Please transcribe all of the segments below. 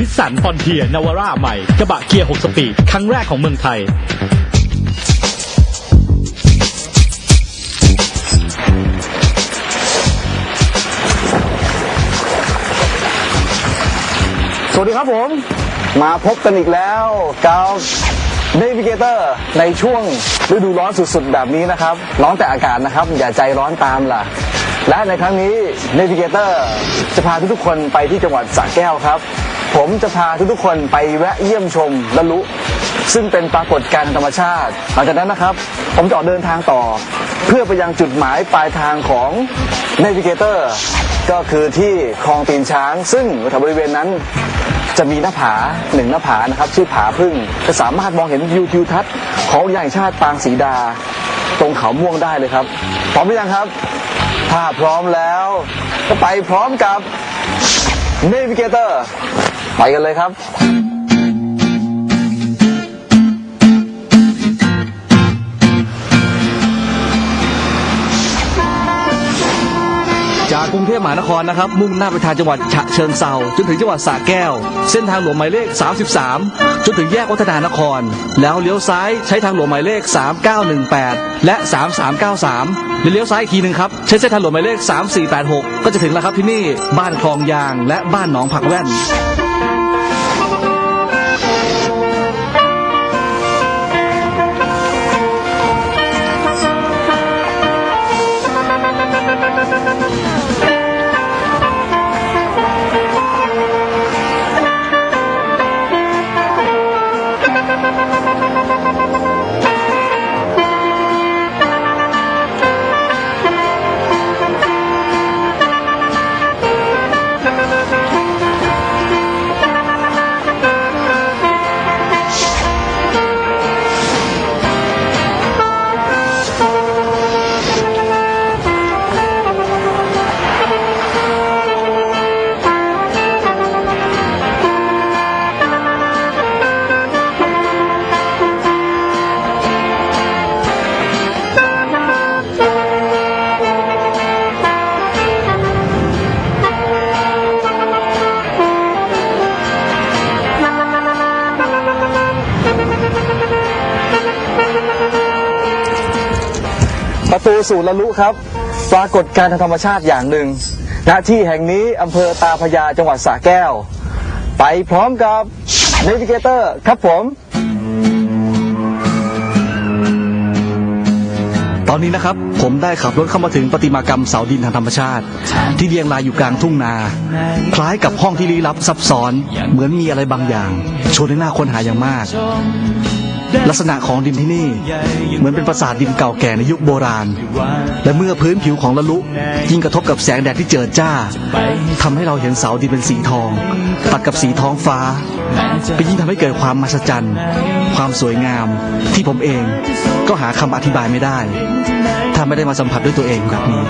นิสสันฟอนเทียนาวาร่าใหม่ กระบะเกียร์ 6 สปีด ครั้งแรกของเมืองไทย สวัสดีครับผม มาพบกันอีกแล้วกับ Navigator ในช่วงฤดูร้อนสุดๆ แบบนี้นะครับ ร้อนแต่อากาศนะครับ อย่าใจร้อนตามล่ะ และในครั้งนี้ Navigator จะพาทุกๆคนไปที่จังหวัดสระแก้วครับ ผมจะพาทุกๆคนไปแวะเยี่ยมชมละลุ ซึ่งเป็นปรากฏการณ์ธรรมชาติ หลังจากนั้นนะครับ ผมจะออกเดินทางต่อ เพื่อไปยังจุดหมายปลายทางของ Navigator ก็คือที่คลองตีนช้าง ซึ่งแถวบริเวณนั้นจะมีหน้าผาหนึ่งหน้าผานะครับ ชื่อผาพึ่งจะสามารถมองเห็นวิวทิวทัศน์ของอย่างชาติปางสีดา ตรงเขาม่วงได้เลยครับ พร้อมหรือยังครับ ถ้าพร้อมแล้ว ก็ไปพร้อมกับ Navigator ไปกันเลยครับ กรุงเทพมหานครนะครับ มุ่งหน้าไปทางจังหวัดฉะเชิงเซาจนถึงจังหวัดสระแก้ว เส้นทางหลวงหมายเลข 33 จนถึงแยกวัฒนานคร แล้วเลี้ยวซ้ายใช้ทางหลวงหมายเลข 3918 และ 3393แล้วเลี้ยวซ้ายอีกทีหนึ่งครับใช้เส้นทางหลวงหมายเลข 3486 ก็จะถึงแล้วครับที่นี่บ้านคลองยางและบ้านหนองผักแว่น สู่ละลุครับ ปรากฏการณ์ทางธรรมชาติอย่างหนึ่งณที่แห่งนี้อำเภอตาพยาจังหวัดสระแก้ว ไปพร้อมกับ Navigator ครับผม ตอนนี้นะครับผมได้ขับรถเข้ามาถึงประติมากรรมเสาดินทางธรรมชาติ ที่เรียงรายอยู่กลางทุ่งนา คล้ายกับห้องที่ลี้ลับซับซ้อน เหมือนมีอะไรบางอย่างชวนให้หน้าค้นหาอย่างมาก ลักษณะของดินที่นี่ เหมือนเป็นปราสาทดินเก่าแก่ในยุคโบราณ และเมื่อพื้นผิวของละลุ ยิ่งกระทบกับแสงแดดที่เจิดจ้าทำให้เราเห็นเสาดินเป็นสีทอง ตัดกับสีท้องฟ้าก็นยิ่งทำให้เกิดความมหัศจรรย์ ความสวยงาม ที่ผมเองก็หาคำอธิบายไม่ได้ ถ้าไม่ได้มาสัมผัสด้วยตัวเองแบบนี้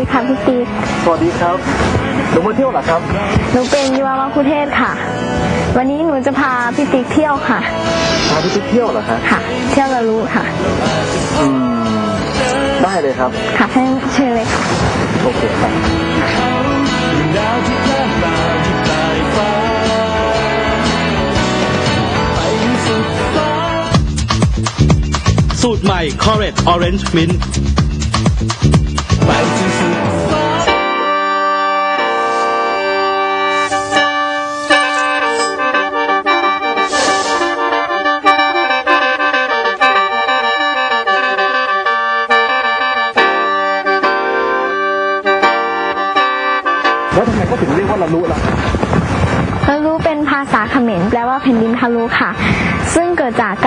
ดีค่ะพี่ติ๊กสวัสดีครับ หนูมาเที่ยวเหรอครับ หนูเป็นยุวามะคุเทศค่ะ วันนี้หนูจะพาพี่ติ๊กเที่ยวค่ะ พาพี่ติ๊กเที่ยวเหรอครับค่ะ เที่ยวละลุค่ะ อืม ได้เลยครับ ค่ะให้เชิญเลยค่ะ โอเคครับสูตรใหม่ c o r e t Orange Mint แล้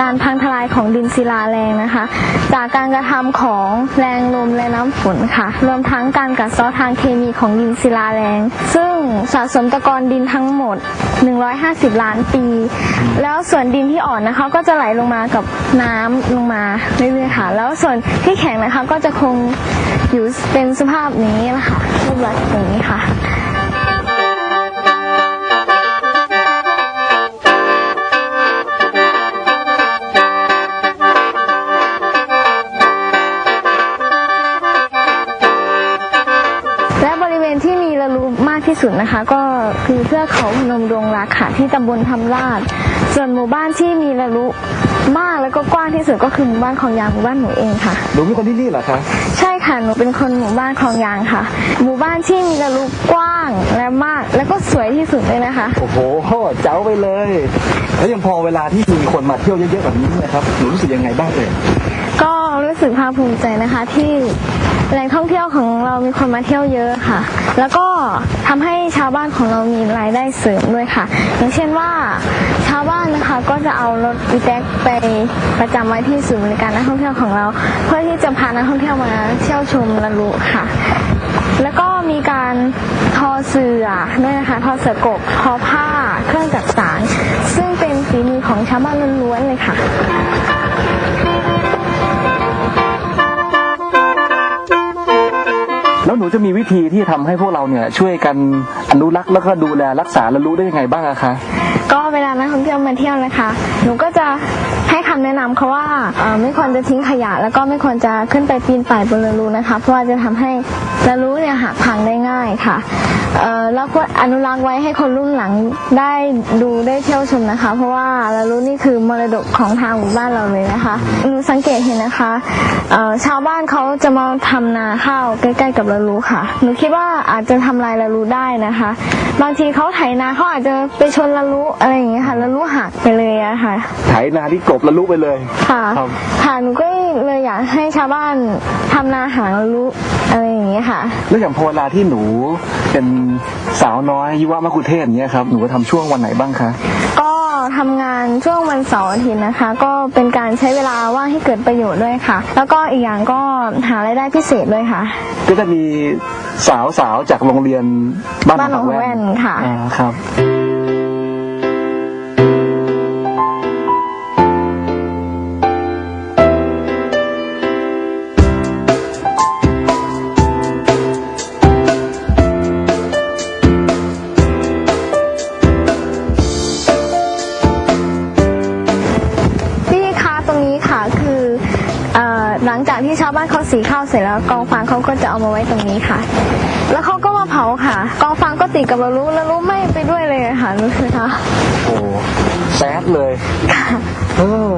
การพังทลายของดินศิลาแรงนะคะ จากการกระทำของแรงลมและน้ำฝนค่ะ รวมทั้งการกัดเซาะทางเคมีของดินศิลาแรง ซึ่งสะสมตะกอนดินทั้งหมด 150 ล้านปี แล้วส่วนดินที่อ่อนนะคะก็จะไหลลงมากับน้ำลงมาเรื่อยๆค่ะ แล้วส่วนที่แข็งนะคะก็จะคงอยู่เป็นสภาพนี้นะคะรูปลักษณ์อย่างนี้ค่ะ สุดนะคะ ก็คือเทือกเขาพนมดงรักค่ะ ที่ตำบลทำลาด ส่วนหมู่บ้านที่มีระลุมากแล้วก็กว้างที่สุดก็คือหมู่บ้านของยางหมู่บ้านหนูเองค่ะ หนูเป็นคนที่นี่เหรอคะ ใช่ค่ะ หนูเป็นคนหมู่บ้านคลองยางค่ะ หมู่บ้านที่มีระลุกว้างและมาก แล้วก็สวยที่สุดเลยนะคะ โอ้โห เจ้าไปเลย แล้วยังพอเวลาที่มีคนมาเที่ยวเยอะๆแบบนี้เนะครับ หนูรู้สึกยังไงบ้างเอ่ยก็ รู้สึกภาคภูมิใจนะคะ ที่แหล่งท่องเที่ยวของเรามีคนมาเที่ยวเยอะค่ะ แล้วก็ทำให้ชาวบ้านของเรามีรายได้เสริมด้วยค่ะ อย่างเช่นว่าชาวบ้านนะคะก็จะเอารถอีแท็กไปประจำไว้ที่ศูนย์บริการนักท่องเที่ยวของเรา เพื่อที่จะพานักท่องเที่ยวมาเที่ยวชมละลุค่ะ แล้วก็มีการทอเสือด้วยนะคะทอเสือกกทอผ้า เครื่องจักสานซึ่งเป็นฝีมือของชาวบ้านล้วนๆเลยค่ะ แล้วหนูจะมีวิธีที่ทำให้พวกเราเนี่ยช่วยกันอนุรักษ์แล้วก็ดูแลรักษาและรู้ได้ยังไงบ้างคะก็เวลานักท่องเที่ยวมาเที่ยวนะคะ หนูก็จะให้คำแนะนำเขาว่าไม่ควรจะทิ้งขยะ แล้วก็ไม่ควรจะขึ้นไปปีนป่ายบนเรือรูนะคะ เพราะว่าจะทำให้เรือรูเนี่ยหักพังได้ง่ายค่ะแล้วก็อนุรักษ์ไว้ให้คนรุ่นหลังได้ดูได้เที่ยวชมนะคะ เพราะว่าเรือรูนี่คือมรดกของทางหมู่บ้านเราเลยนะคะหนูสังเกตเห็นนะคะชาวบ้านเขาจะมาทำนาข้าวใกล้ๆกับเรือรูค่ะ หนูคิดว่าอาจจะทำลายเรือรูได้นะคะ บางทีเขาไถนาเขาอาจจะไปชนละลุอะไรอย่างเงี้ยค่ะละลุหักไปเลยอะค่ะ ไถนาที่กบแล้วรู้ไปเลย ค่ะครับ ค่ะหนูก็เลยอยากให้ชาวบ้านทำนาหาละลุอะไรอย่างเงี้ยค่ะ แล้วอย่างพอเวลาที่หนูเป็นสาวน้อยยุวมะกุเทศอย่างเงี้ยครับหนูก็ทำช่วงวันไหนบ้างคะก็ทำงานช่วงวันเสาร์อาทิตย์นะคะ ก็เป็นการใช้เวลาว่างให้เกิดประโยชน์ด้วยค่ะ แล้วก็อีกอย่างก็หารายได้พิเศษด้วยค่ะ ก็จะมีสาวสาวๆจากโรงเรียนบ้านบ้านหนองแว่นค่ะ อ่าครับ สีข้าวเสร็จแล้วกองฟางเขาก็จะเอามาไว้ตรงนี้ค่ะ แล้วเขาก็มาเผาค่ะ กองฟางก็ติดกับเรารู้แล้วรู้ไหม่ไปด้วยเลยค่ะรู้สึกคะโอ้แซดเลย เออ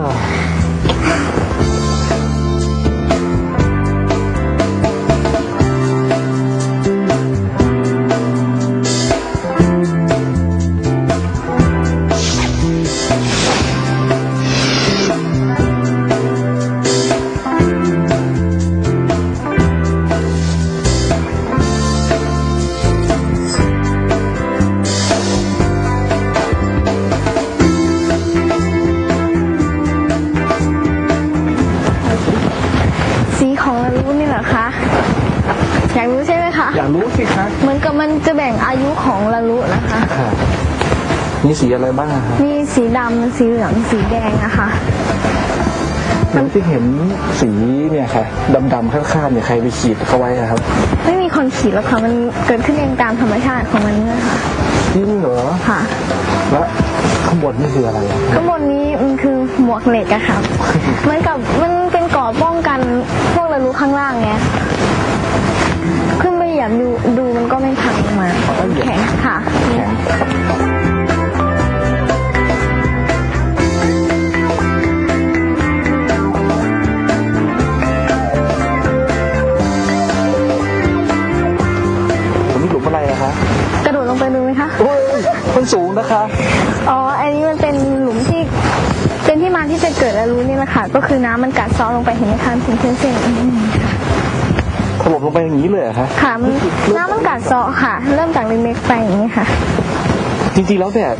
อคะอยากรู้ใช่ไหมคะอยากรู้สิคะเหมือนกับมันจะแบ่งอายุของละลุนะคะค่ะมีสีอะไรบ้างอะคะมีสีดำสีเหลืองสีแดงอะค่ะหนูที่เห็นสีเนี่ยค่ะดำๆข้างๆเนี่ยใครไปขีดเขาไว้อะครับไม่มีคนขีดหรอกค่ะมันเกิดขึ้นเองตามธรรมชาติของมันเนี่ยค่ะจริงเหรอค่ะแล้วข้างบนนี่คืออะไรอะ ข้างบนนี้มันคือหมวกเหล็กอะค่ะ เหมือนกับมันเป็นเกราะป้องกันพวกระลุข้างล่างไงขึ้นไปเหยียบดูดูมันก็ไม่พังลงมามันแข็งค่ะ แข็ง ลงไปเห็นไหมคะเป็นเส้นๆอืมค่ะถล่มลงไปอย่างนี้เลยเหรอคะค่ะมันน้ำมันกัดเซาะค่ะ เริ่มจากเล็กๆไปอย่างนี้ค่ะ จริงๆแล้วเนี่ย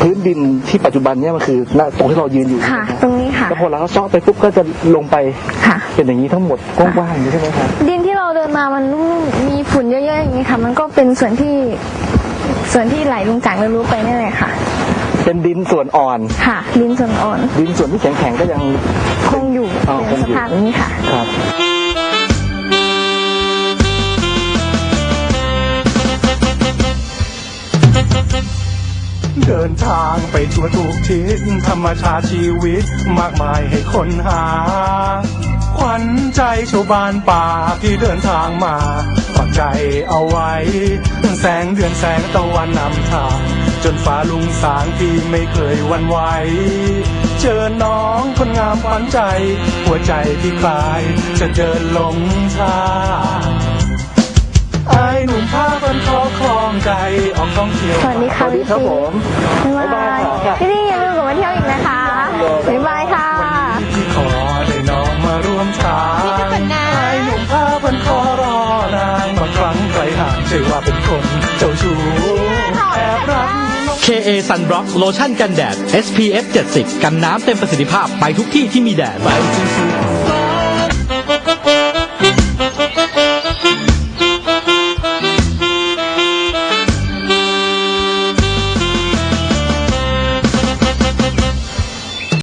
พื้นดินที่ปัจจุบันเนี่ยมันคือหน้าตรงที่เรายืนอยู่ค่ะใช่ไหมตรงนี้ค่ะแล้วพอเราเซาะไปปุ๊บก็จะลงไปค่ะ เป็นอย่างนี้ทั้งหมดกว้างๆอย่างนี้ใช่ไหมคะดินที่เราเดินมามันมีฝุ่นเยอะๆอย่างนี้ค่ะ มันก็เป็นส่วนที่ส่วนที่ไหลลงจากระลุไปนี่แหละค่ะ เป็นดินส่วนอ่อน ค่ะดินส่วนอ่อน ดินส่วนที่แข็งๆก็ยัง คงอยู่อ๋อเป็นคงอยู่ สภาพอย่างนี้ค่ะ ครับ เดินทางไปทั่วทุกทิศธรรมชาติชีวิตมากมายให้ค้นหา ขวัญใจชาวบ้านป่าที่เดินทางมาฝากใจเอาไว้ แสงเดือนแสงตะวันนำทาง จนฟ้าลุงสางที่ไม่เคยหวันไหว เจอน้องคนงามขวัญใจ หัวใจที่คลาย จะเดินหลงทางไอ้หนุ่มผ้าพันคอคลองใจออกท่องเที่ยวสวัสดีค่ะสวัสดีครับผมบ๊ายบายพี่ดีอย่าลืมกลับมาเที่ยวอีกนะคะบ๊ายบายค่ะที่ขอได้น้องมาร่วมทางนี่คือผลงานไอ้หนุ่มผ้าพันคอรอนางบางครั้งไกลห่างใช่ว่าเป็นคนเจ้าชู้แอบรัก KA Sunblock โลชั่นกันแดด SPF 70 กันน้ำเต็มประสิทธิภาพไปทุกที่ที่มีแดดไปจนสุด